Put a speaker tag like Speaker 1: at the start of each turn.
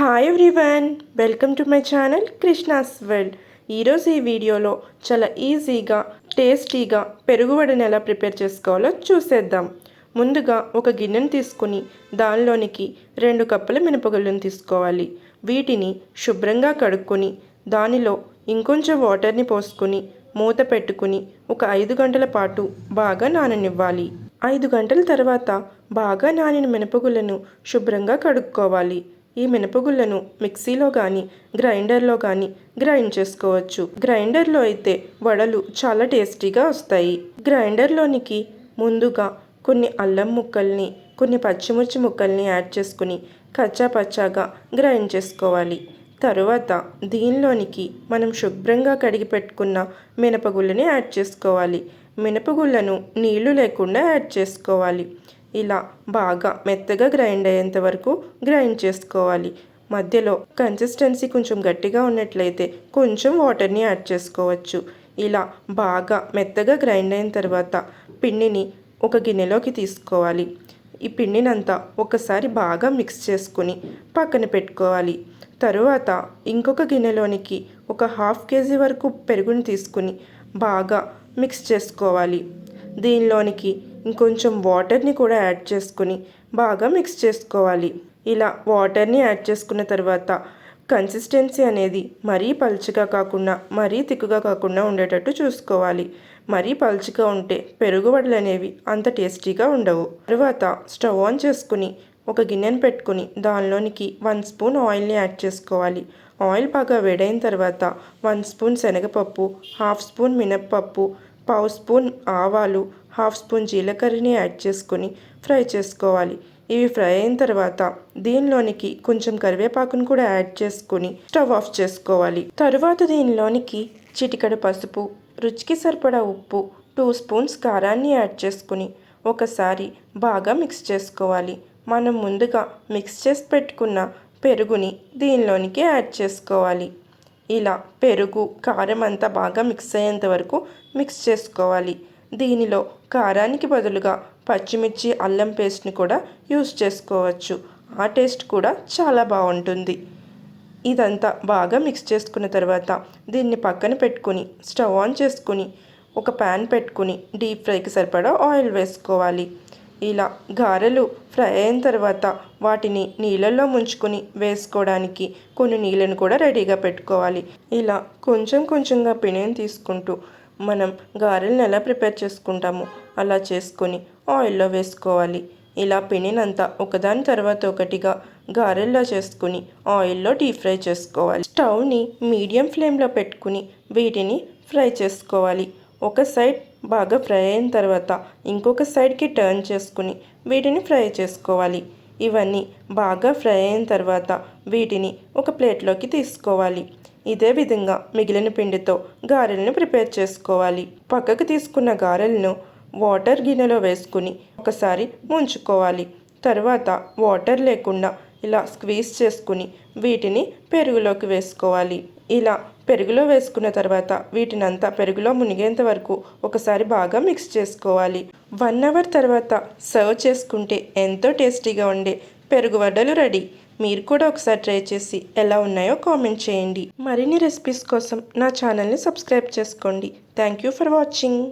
Speaker 1: Hi everyone welcome to my channel Krishna's world ఈరోజు ఈ వీడియోలో చాలా ఈజీగా టేస్టీగా పెరుగువడని ఎలా ప్రిపేర్ చేసుకోవాలో చూసేద్దాం. ముందుగా ఒక గిన్నెను తీసుకుని దానిలోనికి రెండు కప్పుల మినపగుళ్ళను తీసుకోవాలి. వీటిని శుభ్రంగా కడుక్కొని దానిలో ఇంకొంచెం వాటర్ని పోసుకొని మూత పెట్టుకుని ఒక ఐదు గంటల పాటు బాగా నాననివ్వాలి. ఐదు గంటల తర్వాత బాగా నానిన మినపగుళ్ళను శుభ్రంగా కడుక్కోవాలి. ఈ మినపగుళ్ళను మిక్సీలో కానీ గ్రైండర్లో కానీ గ్రైండ్ చేసుకోవచ్చు. గ్రైండర్లో అయితే వడలు చాలా టేస్టీగా వస్తాయి. గ్రైండర్లోనికి ముందుగా కొన్ని అల్లం ముక్కల్ని కొన్ని పచ్చిమిర్చి ముక్కల్ని యాడ్ చేసుకుని కచ్చా పచ్చాగా గ్రైండ్ చేసుకోవాలి. తరువాత దీనిలోనికి మనం శుభ్రంగా కడిగి పెట్టుకున్న మినపగుళ్ళని యాడ్ చేసుకోవాలి. మినపగుళ్ళను నీళ్ళు లేకుండా యాడ్ చేసుకోవాలి. ఇలా బాగా మెత్తగా గ్రైండ్ అయ్యేంత వరకు గ్రైండ్ చేసుకోవాలి. మధ్యలో కన్సిస్టెన్సీ కొంచెం గట్టిగా ఉన్నట్లయితే కొంచెం వాటర్ని యాడ్ చేసుకోవచ్చు. ఇలా బాగా మెత్తగా గ్రైండ్ అయిన తర్వాత పిండిని ఒక గిన్నెలోకి తీసుకోవాలి. ఈ పిండినంతా ఒకసారి బాగా మిక్స్ చేసుకుని పక్కన పెట్టుకోవాలి. తరువాత ఇంకొక గిన్నెలోనికి ఒక హాఫ్ కేజీ వరకు పెరుగుని తీసుకుని బాగా మిక్స్ చేసుకోవాలి. దీనిలోనికి ఇంకొంచెం వాటర్ని కూడా యాడ్ చేసుకుని బాగా మిక్స్ చేసుకోవాలి. ఇలా వాటర్ని యాడ్ చేసుకున్న తర్వాత కన్సిస్టెన్సీ అనేది మరీ పలుచగా కాకుండా మరీ తిక్కుగా కాకుండా ఉండేటట్టు చూసుకోవాలి. మరీ పలుచగా ఉంటే పెరుగు వడలు అనేవి అంత టేస్టీగా ఉండవు. తరువాత స్టవ్ ఆన్ చేసుకుని ఒక గిన్నెను పెట్టుకుని దానిలోనికి వన్ స్పూన్ ఆయిల్ని యాడ్ చేసుకోవాలి. ఆయిల్ బాగా వేడైన తర్వాత వన్ స్పూన్ శనగపప్పు హాఫ్ స్పూన్ మినప్పప్పు పావు స్పూన్ ఆవాలు హాఫ్ స్పూన్ జీలకర్రని యాడ్ చేసుకొని ఫ్రై చేసుకోవాలి. ఇవి ఫ్రై అయిన తర్వాత దీనిలోనికి కొంచెం కరివేపాకును కూడా యాడ్ చేసుకొని స్టవ్ ఆఫ్ చేసుకోవాలి. తరువాత దీనిలోనికి చిటికడ పసుపు రుచికి సరిపడా ఉప్పు టూ స్పూన్స్ కారాన్ని యాడ్ చేసుకుని ఒకసారి బాగా మిక్స్ చేసుకోవాలి. మనం ముందుగా మిక్స్ చేసి పెట్టుకున్న పెరుగుని దీనిలోనికి యాడ్ చేసుకోవాలి. ఇలా పెరుగు కారం అంతా బాగా మిక్స్ అయ్యేంత వరకు మిక్స్ చేసుకోవాలి. దీనిలో కారానికి బదులుగా పచ్చిమిర్చి అల్లం పేస్ట్ని కూడా యూస్ చేసుకోవచ్చు. ఆ టేస్ట్ కూడా చాలా బాగుంటుంది. ఇదంతా బాగా మిక్స్ చేసుకున్న తర్వాత దీన్ని పక్కన పెట్టుకుని స్టవ్ ఆన్ చేసుకుని ఒక ప్యాన్ పెట్టుకుని డీప్ ఫ్రైకి సరిపడా ఆయిల్ వేసుకోవాలి. ఇలా గారెలు ఫ్రై అయిన తర్వాత వాటిని నీళ్ళల్లో ముంచుకొని వేసుకోవడానికి కొన్ని నీళ్ళను కూడా రెడీగా పెట్టుకోవాలి. ఇలా కొంచెం కొంచెంగా పిణిని తీసుకుంటూ మనం గారెలను ఎలా ప్రిపేర్ చేసుకుంటామో అలా చేసుకొని ఆయిల్లో వేసుకోవాలి. ఇలా పిణినంతా ఒకదాని తర్వాత ఒకటిగా గారెల్లో చేసుకుని ఆయిల్లో డీప్ ఫ్రై చేసుకోవాలి. స్టవ్ని మీడియం ఫ్లేమ్లో పెట్టుకుని వీటిని ఫ్రై చేసుకోవాలి. ఒక సైడ్ బాగా ఫ్రై అయిన తర్వాత ఇంకొక సైడ్కి టర్న్ చేసుకుని వీటిని ఫ్రై చేసుకోవాలి. ఇవన్నీ బాగా ఫ్రై అయిన తర్వాత వీటిని ఒక ప్లేట్లోకి తీసుకోవాలి. ఇదే విధంగా మిగిలిన పిండితో గారెలను ప్రిపేర్ చేసుకోవాలి. పక్కకు తీసుకున్న గారెలను వాటర్ గిన్నెలో వేసుకుని ఒకసారి ముంచుకోవాలి. తర్వాత వాటర్ లేకుండా ఇలా స్క్వీజ్ చేసుకుని వీటిని పెరుగులోకి వేసుకోవాలి. ఇలా పెరుగులో వేసుకున్న తర్వాత వీటిని అంతా పెరుగులో మునిగేంత వరకు ఒకసారి బాగా మిక్స్ చేసుకోవాలి. వన్ అవర్ తర్వాత సర్వ్ చేసుకుంటే ఎంతో టేస్టీగా ఉండే పెరుగు వడ్డలు రెడీ. మీరు కూడా ఒకసారి ట్రై చేసి ఎలా ఉన్నాయో కామెంట్ చేయండి. మరిన్ని రెసిపీస్ కోసం నా ఛానల్ని సబ్స్క్రైబ్ చేసుకోండి. Thank you for watching.